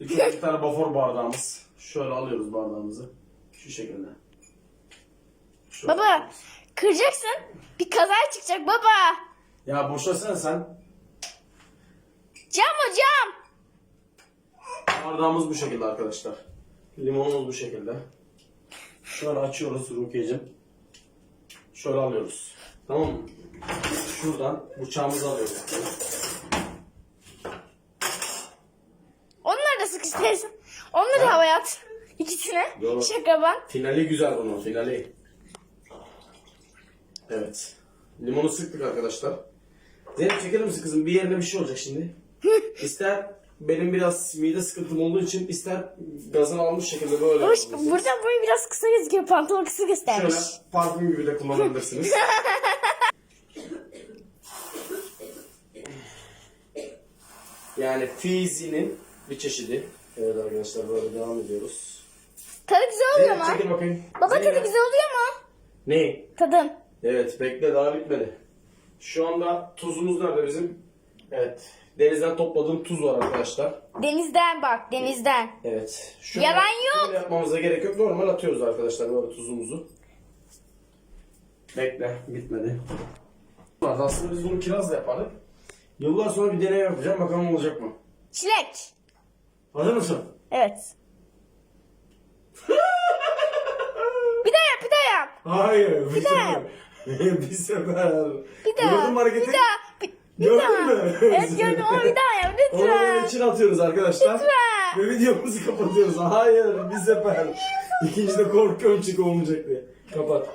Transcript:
Bir tane bafor bardağımız. Şöyle alıyoruz bardağımızı. Şu şekilde. Şöyle Baba kıracaksın. Bir kaza çıkacak baba. Ya boşlasana sen. Cam o cam. Bardağımız bu şekilde arkadaşlar. Limonumuz bu şekilde. Şöyle açıyoruz Rukiye'cim. Şöyle alıyoruz. Tamam mı? Şuradan bıçağımızı alıyoruz. Onları da sıkıştırırsın. Onları Ha? havaya at. İkisine. Doğru. Şaka ben. Finali güzel bunun finali. Evet. Limonu sıktık arkadaşlar. Zeynep çekelim misin kızım? Bir yerine bir şey olacak şimdi. İster benim biraz mide sıkıntım olduğu için ister gazını almış şekilde böyle Hoş, buradan boyu biraz kısa gözüküyor. Pantolon kısa göstermiş. Şöyle parfüm gibi de kullanabilirsiniz. yani Fizi'nin bir çeşidi. Evet arkadaşlar böyle devam ediyoruz. Tadı güzel oluyor mu? çekil bakayım. Baba tadı Zeynep. güzel oluyor mu? Ne? Tadın. Evet bekle daha bitmedi. Şu anda tuzumuz nerede bizim? Evet. Denizden topladığım tuz var arkadaşlar. Denizden bak denizden. Evet. Şu Yalan an yok. yapmamıza gerek yok. Normal atıyoruz arkadaşlar böyle tuzumuzu. Bekle bitmedi. Aslında biz bunu kirazla yapardık. Yıllar sonra bir deney yapacağım. Bakalım olacak mı? Çilek. Hazır mısın? Evet. bir daha yap bir daha yap. Hayır. Bir, daha sefer. bir sefer. Bir daha. Gördün mü hareketi? Bir daha. Bir, bir Gördün mü? Evet gördüm ama bir daha yap Onu böyle lütfen. içine atıyoruz arkadaşlar. Lütfen. Ve videomuzu kapatıyoruz. Hayır bir sefer. İkinci de korkuyorum çünkü olmayacak diye. Kapat.